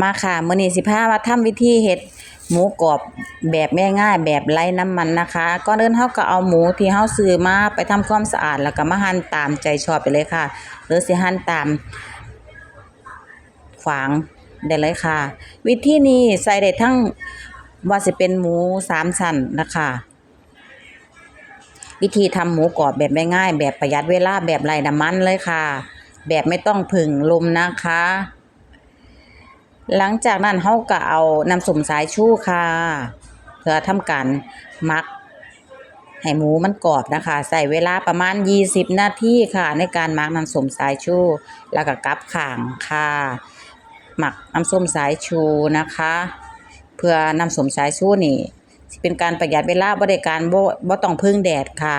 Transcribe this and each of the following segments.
มาค่ะมื้อนี้สิพามาทำวิธีเฮ็ดหมูกรอบแบบง่ายๆแบบไร้น้ำมันนะคะก่อนอื่นเฮาก็เอาหมูที่เฮาซื้อมาไปทำความสะอาดแล้วก็มาหั่นตามใจชอบไปเลยค่ะ หรือสิหั่นตามฝางได้เลยค่ะ วิธีนี้ใส่ได้ทั้งว่าสิเป็นหมูสามชั้นนะคะวิธีทำหมูกรอบแบบง่ายๆแบบประหยัดเวลาแบบไร้น้ำมันเลยค่ะ แบบไม่ต้องผึ่งลมนะคะ หลังจากนั้นเฮาก็เอาน้ำส้มสายชูค่ะเพื่อทำการหมักให้หมูมันกรอบนะคะ ใส่เวลาประมาณ 20 นาทีค่ะ ในการหมักน้ำส้มสายชู แล้วก็กลับข้างค่ะ หมักน้ำส้มสายชูนะคะ เพื่อน้ำส้มสายชูนี่เป็นการประหยัดเวลาบ่ได้การบ่บ่ต้องพึ่งแดดค่ะ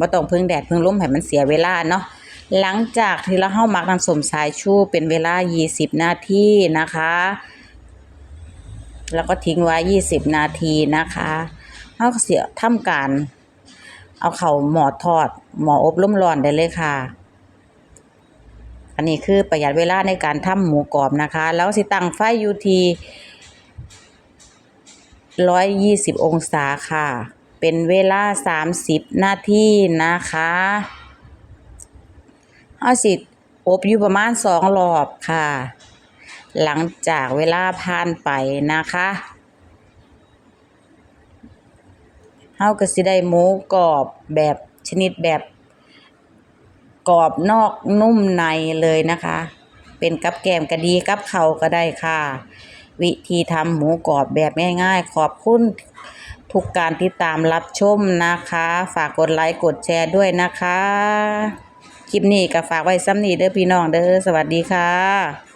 บ่ต้องพึ่งแดดพึ่งลมให้มันเสียเวลาเนาะ หลังจากที่เราเฮามักน้ำสมสายชูเป็นเวลา 20 นาทีนะคะ แล้วก็ทิ้งไว้ 20 นาทีนะคะเฮาก็สิทำการ เอาเข้าหมอทอด หม้ออบลมร้อนได้เลยค่ะ อันนี้คือประหยัดเวลาในการทำหมูกรอบนะคะ แล้วสิตั้งไฟอยู่ที่120องศาค่ะ เป็นเวลา30นาทีนะคะ เฮาสิอบอยู่ประมาณ2รอบค่ะ หลังจากเวลาผ่านไปนะคะเฮาก็สิได้หมูกรอบแบบชนิดแบบกรอบนอกนุ่มในเลยนะคะ เป็นกับแกมก็ดีกับเขาก็ได้ค่ะ วิธีทำหมูกรอบแบบง่ายๆ ขอบคุณทุกการติดตามรับชมนะคะ ฝากกดไลค์กดแชร์ด้วยนะคะ คลิปนี้ก็ฝากไว้ซ้ำนี้เด้อพี่น้องเด้อสวัสดีค่ะ